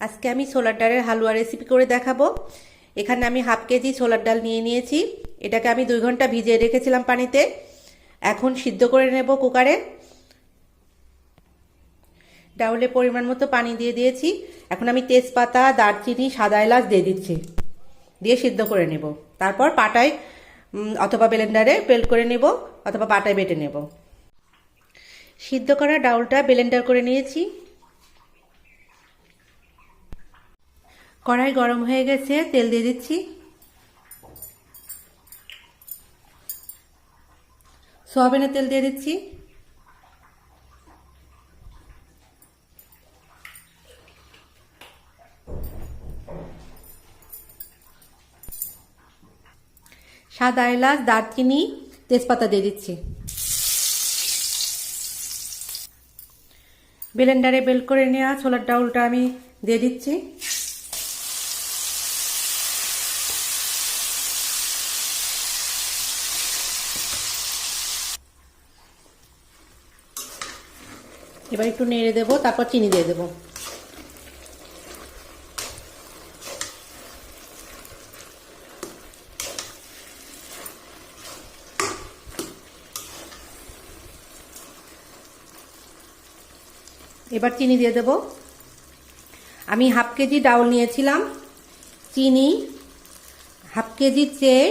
আজকে আমি ছোলার ডালের হালুয়া রেসিপি করে দেখাবো। এখানে আমি হাফ কেজি ছোলার ডাল নিয়ে নিয়েছি। এটাকে আমি দুই ঘণ্টা ভিজিয়ে রেখেছিলাম পানিতে। এখন সিদ্ধ করে নেব কুকারে। ডাউলে পরিমাণ মতো পানি দিয়ে দিয়েছি। এখন আমি তেজপাতা, দারচিনি, সাদা এলাচ দিয়ে দিচ্ছি। দিয়ে সিদ্ধ করে নেব। তারপর পাটায় অথবা ব্লেন্ডারে পেল্ট করে নেব অথবা পাটায় বেটে নেব। সিদ্ধ করা ডাউলটা ব্লেন্ডার করে নিয়েছি। কড়াই গরম হয়ে গেছে, তেল দিয়ে দিচ্ছি। সয়াবিনের তেল দিয়ে দিচ্ছি। সাদা এলাচ, দারচিনি, তেজপাতা দিয়ে দিচ্ছি। ব্লেন্ডারে বেল করে নেওয়া ছোলার ডাউলটা আমি দিয়ে দিচ্ছি। এবার একটু নেড়ে দেবো, তারপর চিনি দিয়ে দেবো। এবার চিনি দিয়ে দেব। আমি হাফ কেজি ডাউল নিয়েছিলাম, চিনি, হাফ কেজির চেয়ে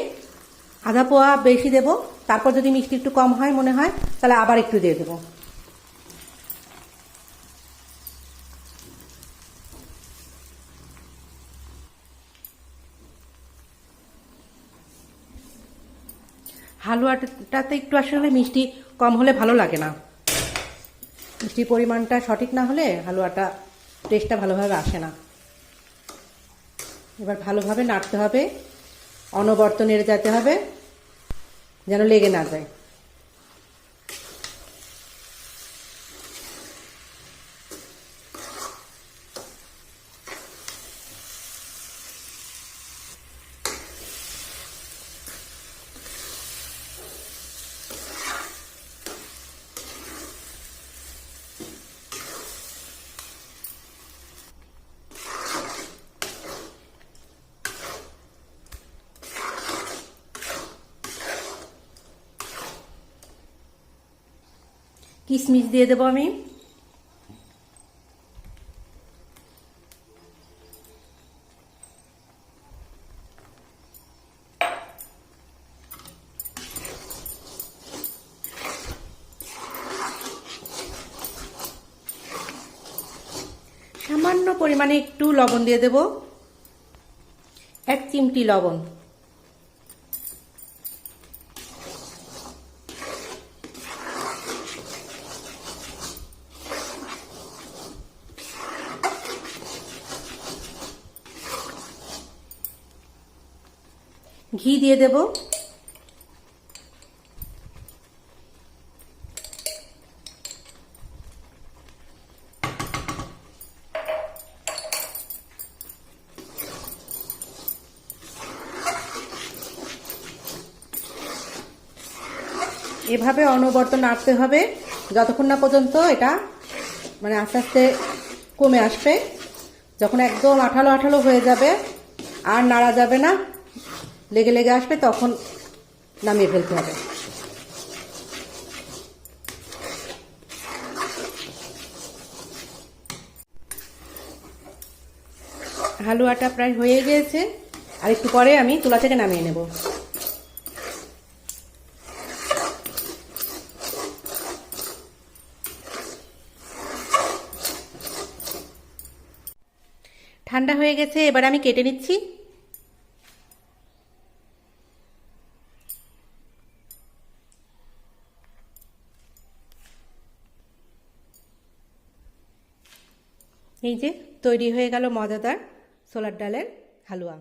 আধা পোয়া বেশি দেব। তারপর যদি মিষ্টি একটু কম হয় মনে হয়, তাহলে আবার একটু দিয়ে দেবো। হালুয়াটাতে একটু আসলে মিষ্টি কম হলে ভালো লাগে না। মিষ্টির পরিমাণটা সঠিক না হলে হালুয়াটা টেস্টটা ভালোভাবে আসে না। এবার ভালোভাবে নাড়তে হবে। অনবর্ত নেড়ে যেতে হবে, যেন লেগে না যায়। কিশমিশ দিয়ে দেবো আমি। সামান্য পরিমাণে একটু লবণ দিয়ে দেব। এক চিমটি লবণ। ঘি দিয়ে দেব। এভাবে অনবর্ত নাড়তে হবে। যতক্ষণ না পর্যন্ত এটা মানে আস্তে আস্তে কমে আসবে, যখন একদম আঠালো আঠালো হয়ে যাবে, আর নাড়া যাবে না। লেগে লেগে আসবে, তখন নামিয়ে ফেলতে হবে। হালুয়াটা প্রায় হয়ে গিয়েছে, আর একটু পরে আমি তুলা থেকে নামিয়ে নেব। ঠান্ডা হয়ে গেছে, এবার আমি কেটে নিচ্ছি। এই যে তৈরি হয়ে গেল মজাদার ছোলার ডালের হালুয়া।